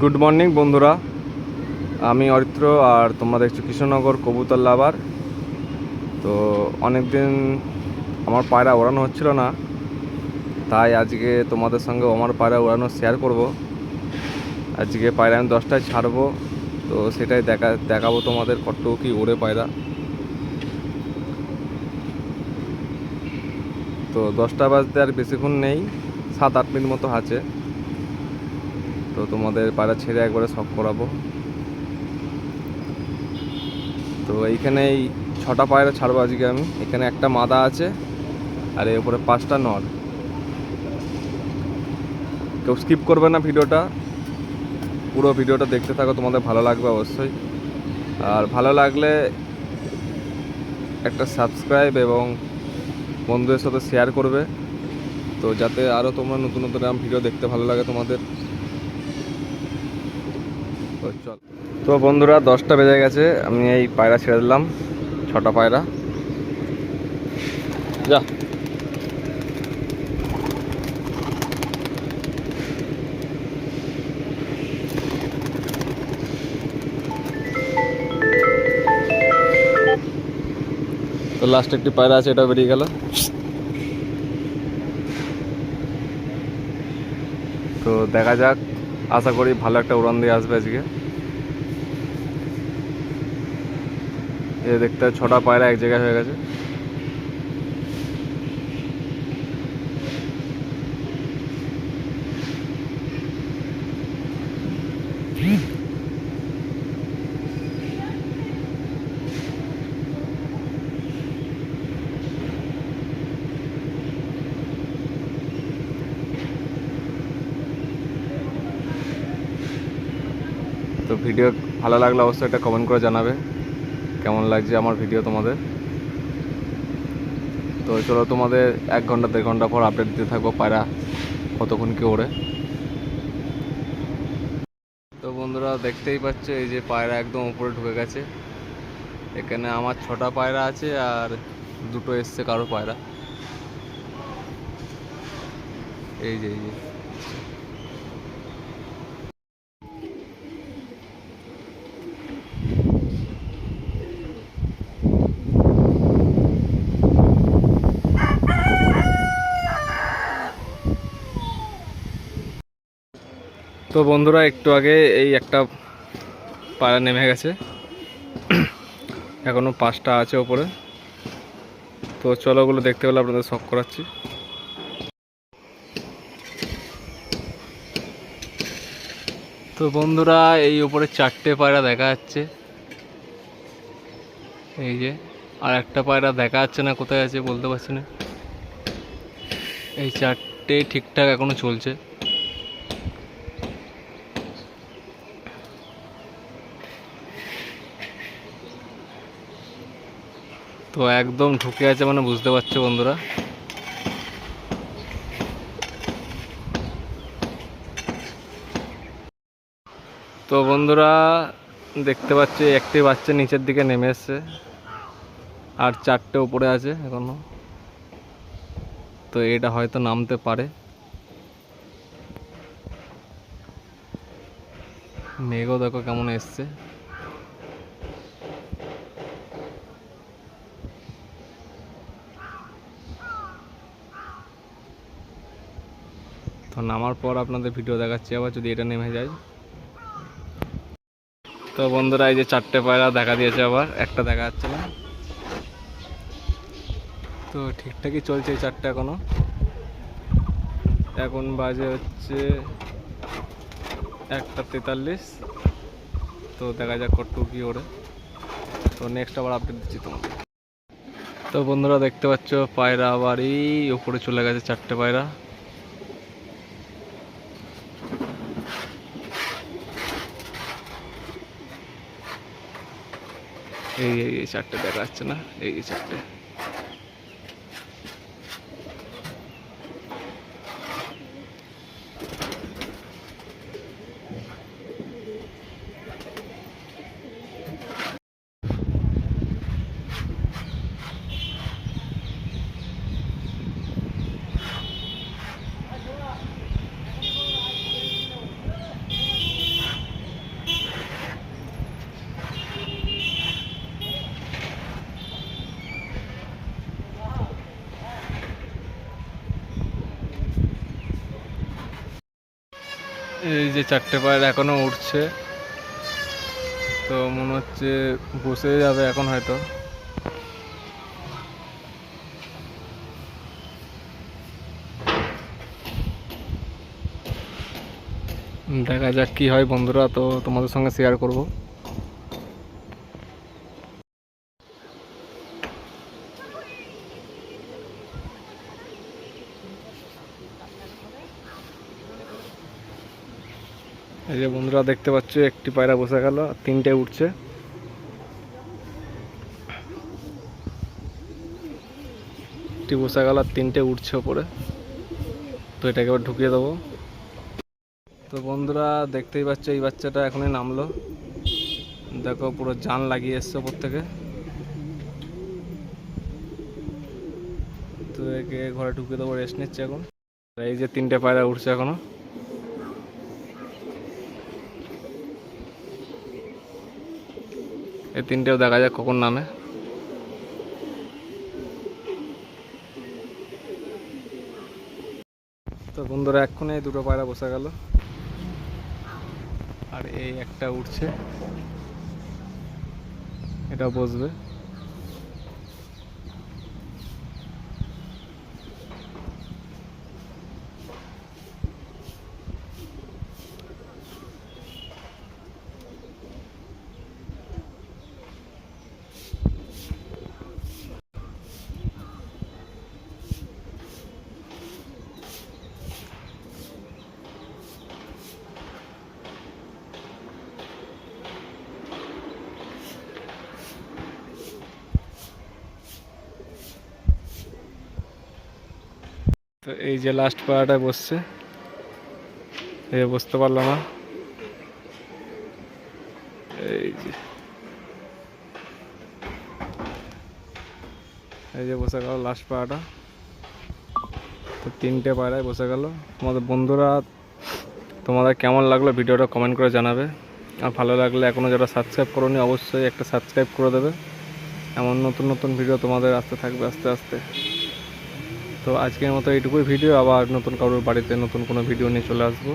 Good morning বন্ধুরা। আমি অরিত্র আর তোমরা দেখছ কৃষ্ণনগর কবুতর লাভার। তো অনেক দিন আমার পায়রা ওড়ানো হচ্ছিল না, তাই আজকে তোমাদের সঙ্গে আমার পায়রা ওড়ানো শেয়ার করব। আজকে পায়রা আমি দশটায় ছাড়বো, তো সেটাই দেখা, দেখাবো তোমাদের কতটুকু কি ওড়ে পায়রা। তো দশটা বাজতে আর বেশিক্ষণ নেই, সাত আট মিনিট মতো আছে। তো তোমাদের পায়রা ছেড়ে একবারে শখ করাবো। তো এইখানে এই ছটা পায়রা ছাড়বো আজকে আমি। এখানে একটা মাদা আছে, আর এর উপরে পাঁচটা নর। কেউ স্কিপ করবে না ভিডিওটা। পুরো ভিডিওটা দেখতে থাকো, তোমাদের ভালো লাগবে অবশ্যই। আর ভালো লাগলে একটা সাবস্ক্রাইব এবং বন্ধুদের সাথে শেয়ার করবে। তো যাতে আরও তোমরা নতুন নতুন ভিডিও দেখতে ভালো লাগে তোমাদের। তো বন্ধুরা, দশটা বেজে গেছে, আমি এই পায়রা ছেড়ে দিলাম, ছটা পায়রা। যা। তো লাস্ট একটি পায়রা আছে এটা বেরিয়ে গেল। তো দেখা যাক আশা করি ভালো একটা উড়ান দিয়ে আসবে আজকে। এ দেখতে ছটা পায়রা এক জায়গায় হয়ে গেছে। ভিডিও ভালো লাগলে অবশ্যই একটা কমেন্ট করে জানাবে। কেমন লাগছে আমার ভিডিও তোমাদের? তো চলো তোমাদের এক ঘণ্টা, দেড় ঘণ্টা পর আপডেট দিতে থাকব পায়রা কতক্ষণ কি ওড়ে। তো বন্ধুরা দেখতেই পাচ্ছ, এই যে পায়রা একদম উপরে ঢুকে গেছে। এখানে আমার ছটা পায়রা আছে আর দুটো এসছে কারও পায়রা। এই যে এই যে। তো বন্ধুরা, একটু আগে এই একটা পায়রা নেমে গেছে। এখনও পাঁচটা আছে ওপরে। তো চলো ওগুলো দেখতে পেলে আপনাদের শখ করাচ্ছি। তো বন্ধুরা, এই উপরে চারটে পায়রা দেখা যাচ্ছে। এই যে, আর একটা পায়রা দেখা যাচ্ছে না কোথায় আছে বলতে পারছি না। এই চারটে ঠিকঠাক এখনও চলছে। তো একদম ঢুকে আছে মানে বুঝতে পারছ বন্ধুরা। তো বন্ধুরা, দেখতে পাচ্ছি একটি বাচ্চা নিচের দিকে নেমে এসছে। আর চারটে উপরে আছে এখনও। তো এটা হয়তো নামতে পারে। মেঘও দেখো কেমন এসছে। তো নামার পর আপনাদের ভিডিও দেখাচ্ছি, আবার যদি এটা নেমে যায়। তো বন্ধুরা, এই যে চারটে পায়রা দেখা দিয়েছে আবার, একটা দেখা যাচ্ছে না। তো ঠিকঠাকই চলছে এই চারটে এখনও। এখন বাজে হচ্ছে একটা তেতাল্লিশ। তো দেখা যাক কটটু কি ওরে তো নেক্সট আবার আপডেট দিচ্ছি তোমাদের। তো বন্ধুরা, দেখতে পাচ্ছ, পায়রা আবার এই উপরে চলে গেছে চারটে পায়রা। এই এই চারটে দেখা যাচ্ছে না এই চারটে। এই যে চারটে পায়ের এখনও উঠছে। তো মনে হচ্ছে বসে যাবে এখন হয়তো। দেখা যাক কী হয় বন্ধুরা, তো তোমাদের সঙ্গে শেয়ার করব। এই যে বন্ধুরা দেখতে পাচ্ছ, একটি পায়রা বসে গেল, তিনটে উঠছে। একটি বসে গেল আর তিনটে উঠছে ওপরে। তো এটাকে এবার ঢুকিয়ে দেবো। তো বন্ধুরা দেখতেই পাচ্ছ, এই বাচ্চাটা এখনই নামলো। দেখো, পুরো জান লাগিয়ে এসছে ওপর থেকে। তো একে ঘরে ঢুকিয়ে দেবো রেস্ট নিচ্ছে এখন। এই যে তিনটে পায়রা উঠছে এখনও। এই তিনটেও দেখা যাক কখন নামে। তো বন্ধুরা, এক্ষুনি এই দুটো পায়রা বসে গেল। আর এই একটা উঠছে। এটা বসবে। তো এই যে লাস্ট পাড়াটায় বসছে। যে বসতে পারল না। এই যে। এই যে বসে গেল লাস্ট পাড়াটা। তো তিনটে পাড়ায় বসে গেল। তোমাদের বন্ধুরা, তোমাদের কেমন লাগল ভিডিওটা কমেন্ট করে জানাবে। আর ভালো লাগলে এখনও যারা সাবস্ক্রাইব করোনি, অবশ্যই একটা সাবস্ক্রাইব করে দেবে। এমন নতুন নতুন ভিডিও তোমাদের আসতে থাকবে আস্তে আস্তে। তো আজকের মতো এইটুকুই ভিডিও। আবার নতুন কারোর বাড়িতে নতুন কোনো ভিডিও নিয়ে চলে আসব।